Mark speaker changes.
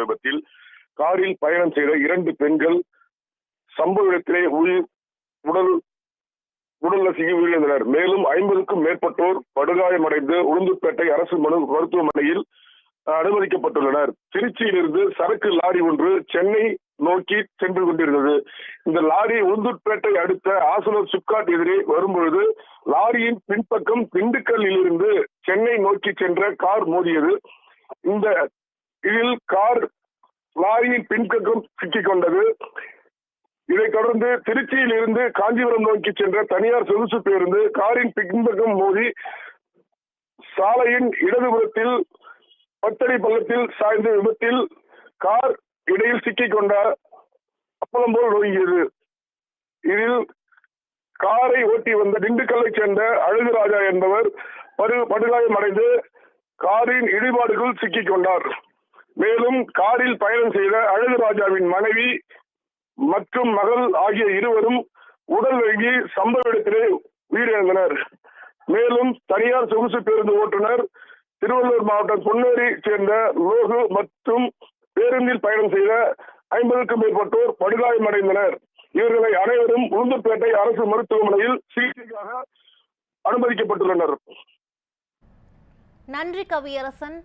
Speaker 1: விபத்தில் காரில் பயணம் செய்த இரண்டு பெண்கள் சம்பவ இடத்திலே உயிர் உடல் உடல் நசுங்கி உயிரிழந்தனர். மேலும் ஐம்பதுக்கும் மேற்பட்டோர் படுகாயமடைந்து உளுந்தூர்பேட்டை அரசு மருத்துவமனையில் அனுமதிக்கப்பட்டுள்ளனர். திருச்சியிலிருந்து சரக்கு லாரி ஒன்று சென்னை நோக்கி சென்று கொண்டிருந்தது. இந்த லாரி உளுந்தூர்பேட்டை அடுத்த ஆசனூர் சிப்காட் எதிரே வரும்பொழுது லாரியின் பின்பக்கம் திண்டுக்கல்லில் இருந்து சென்னை நோக்கி சென்ற கார் மோதியது. இந்த இதில் கார் லாரியின் பின்பக்கம் சிக்கிக் கொண்டது இதைத் தொடர்ந்து திருச்சியில் இருந்து காஞ்சிபுரம் நோக்கி சென்ற தனியார் சொகுசு பேருந்து காரின் பின்பக்கம் மோதி சாலையின் இடதுபுறத்தில் பத்தடி பள்ளத்தில் சாய்ந்த விபத்தில் கார் இடையில் சிக்கிக் கொண்ட அப்பளம் போல் நோங்கியது இதில் காரை ஓட்டி வந்த திண்டுக்கல்லை சேர்ந்த அழகுராஜா என்பவர் படு படுகாயமடைந்து காரின் இடிபாடுக்குள் சிக்கிக் கொண்டார் மேலும் காரில் பயணம் செய்த அழகுராஜாவின் மனைவி மற்றும் மகள் ஆகிய இருவரும் உடல் வழங்கி சம்பவ இடத்திலே உயிரிழந்தனர். மேலும் தனியார் சொகுசு பேருந்து ஓட்டுநர் திருவள்ளூர் மாவட்டம் பொன்னேரி சேர்ந்த லோகு மற்றும் பேருந்தில் பயணம் செய்த ஐம்பதுக்கும் மேற்பட்டோர் படுகாயமடைந்தனர். இவர்களை அனைவரும் உளுந்தூர்பேட்டை அரசு மருத்துவமனையில் சிகிச்சைக்காக அனுமதிக்கப்பட்டுள்ளனர்.
Speaker 2: நன்றி கவியரசன்.